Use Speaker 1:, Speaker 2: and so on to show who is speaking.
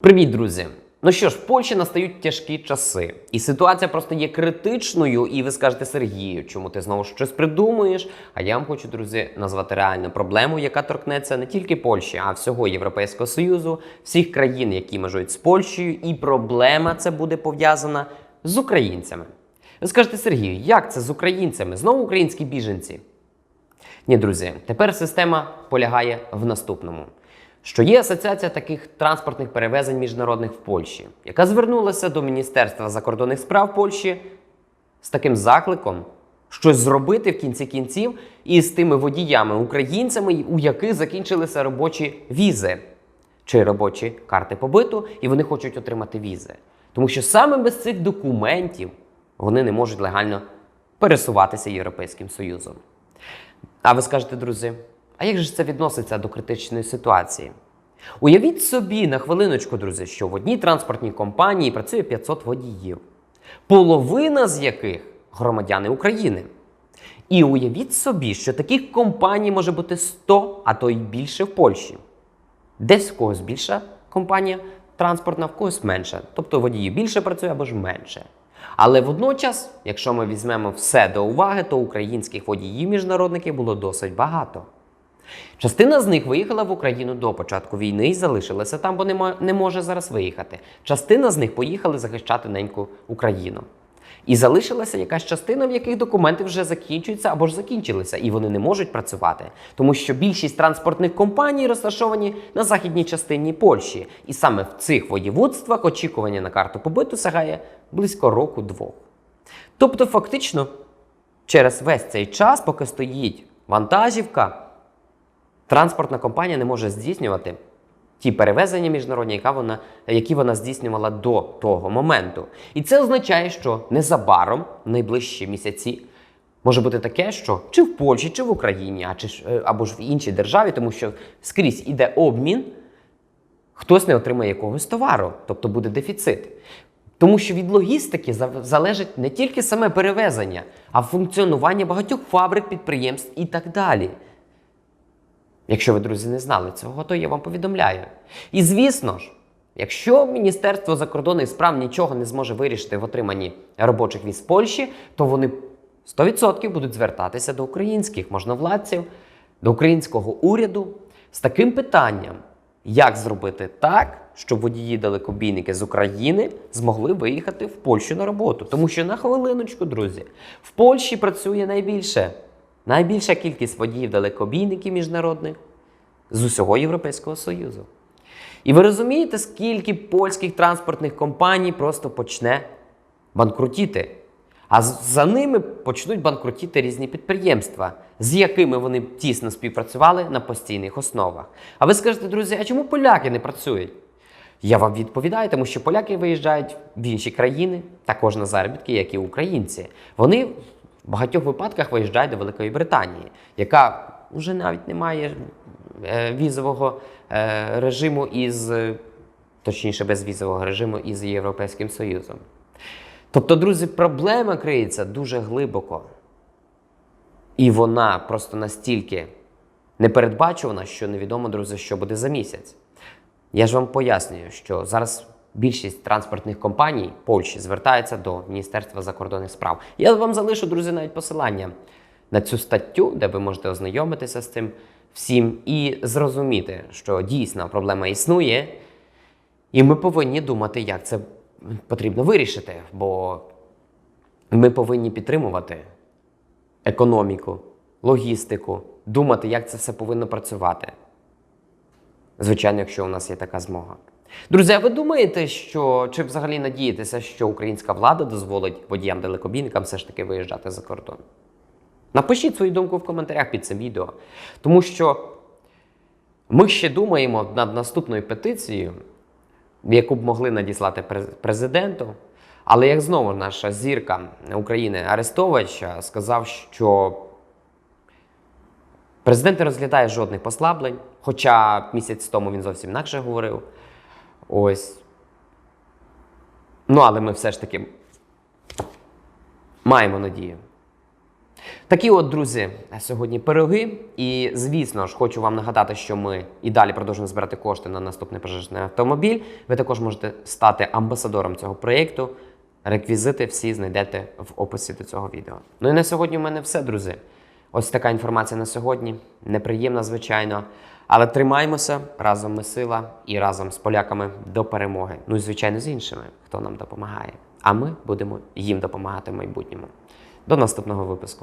Speaker 1: Привіт, друзі! Ну що ж, в Польщі настають тяжкі часи, і ситуація просто є критичною. І ви скажете Сергію, чому ти знову щось придумуєш? А я вам хочу, друзі, назвати реальну проблему, яка торкнеться не тільки Польщі, а всього Європейського союзу, всіх країн, які межують з Польщею, і проблема це буде пов'язана з українцями. Ви скажете Сергію, як це з українцями? Знову українські біженці? Ні, друзі, тепер система полягає в наступному. Що є асоціація таких транспортних перевезень міжнародних в Польщі, яка звернулася до Міністерства закордонних справ Польщі з таким закликом щось зробити в кінці кінців із тими водіями українцями, у яких закінчилися робочі візи чи робочі карти побиту, і вони хочуть отримати візи. Тому що саме без цих документів вони не можуть легально пересуватися Європейським Союзом. А ви скажете, друзі, а як же це відноситься до критичної ситуації? Уявіть собі на хвилиночку, друзі, що в одній транспортній компанії працює 500 водіїв, половина з яких громадяни України. І уявіть собі, що таких компаній може бути 100, а то й більше в Польщі. Десь в когось більша компанія транспортна, в когось менша. Тобто водіїв більше працює або ж менше. Але водночас, якщо ми візьмемо все до уваги, то українських водіїв-міжнародників було досить багато. Частина з них виїхала в Україну до початку війни і залишилася там, бо не, може зараз виїхати. Частина з них поїхали захищати неньку Україну. І залишилася якась частина, в яких документи вже закінчуються або ж закінчилися, і вони не можуть працювати, тому що більшість транспортних компаній розташовані на західній частині Польщі, і саме в цих воєводствах очікування на карту побиту сягає близько року-двох. Тобто, фактично, через весь цей час, поки стоїть вантажівка, транспортна компанія не може здійснювати ті перевезення міжнародні, яка вона, які вона здійснювала до того моменту. І це означає, що незабаром, в найближчі місяці, може бути таке, що чи в Польщі, чи в Україні, а чи е, або ж в іншій державі, тому що скрізь іде обмін, хтось не отримає якогось товару, тобто буде дефіцит. Тому що від логістики залежить не тільки саме перевезення, а функціонування багатьох фабрик, підприємств і так далі. Якщо ви, друзі, не знали цього, то я вам повідомляю. І звісно ж, якщо Міністерство закордонних справ нічого не зможе вирішити в отриманні робочих віз Польщі, то вони 100% будуть звертатися до українських можновладців, до українського уряду з таким питанням, як зробити так, щоб водії-далекобійники з України змогли виїхати в Польщу на роботу. Тому що на хвилиночку, друзі, в Польщі працює найбільше. Найбільша кількість водіїв-далекобійників міжнародних з усього Європейського Союзу. І ви розумієте, скільки польських транспортних компаній просто почне банкрутіти. А за ними почнуть банкрутіти різні підприємства, з якими вони тісно співпрацювали на постійних основах. А ви скажете, друзі, а чому поляки не працюють? Я вам відповідаю, тому що поляки виїжджають в інші країни, також на заробітки, як і українці. Вони багатьох випадках виїжджають до Великої Британії, яка вже навіть не має е, візового е, режиму із, точніше, безвізового режиму із Європейським Союзом. Тобто, друзі, проблема криється дуже глибоко. І вона просто настільки непередбачувана, що невідомо, друзі, що буде за місяць. Я ж вам пояснюю, що зараз більшість транспортних компаній Польщі звертається до Міністерства закордонних справ. Я вам залишу, друзі, навіть посилання на цю статтю, де ви можете ознайомитися з цим всім і зрозуміти, що дійсно проблема існує, і ми повинні думати, як це потрібно вирішити, бо ми повинні підтримувати економіку, логістику, думати, як це все повинно працювати. Звичайно, якщо у нас є така змога. Друзі, а ви думаєте, що чи взагалі надієтеся, що українська влада дозволить водіям-далекобійникам все ж таки виїжджати за кордон? Напишіть свою думку в коментарях під цим відео. Тому що ми ще думаємо над наступною петицією, яку б могли надіслати през- президенту. Але як знову наша зірка України Арестович сказав, що Президент не розглядає жодних послаблень, хоча місяць тому він зовсім інакше говорив. Ось. Ну, але ми все ж таки маємо надію. Такі от, друзі, сьогодні пироги. І звісно ж, хочу вам нагадати, що ми і далі продовжуємо збирати кошти на наступний пожежний автомобіль. Ви також можете стати амбасадором цього проєкту. Реквізити всі знайдете в описі до цього відео. Ну і на сьогодні у мене все, друзі. Ось така інформація на сьогодні. Неприємна, звичайно. Але тримаємося разом ми сила і разом з поляками до перемоги. Ну і звичайно з іншими, хто нам допомагає. А ми будемо їм допомагати в майбутньому. До наступного випуску.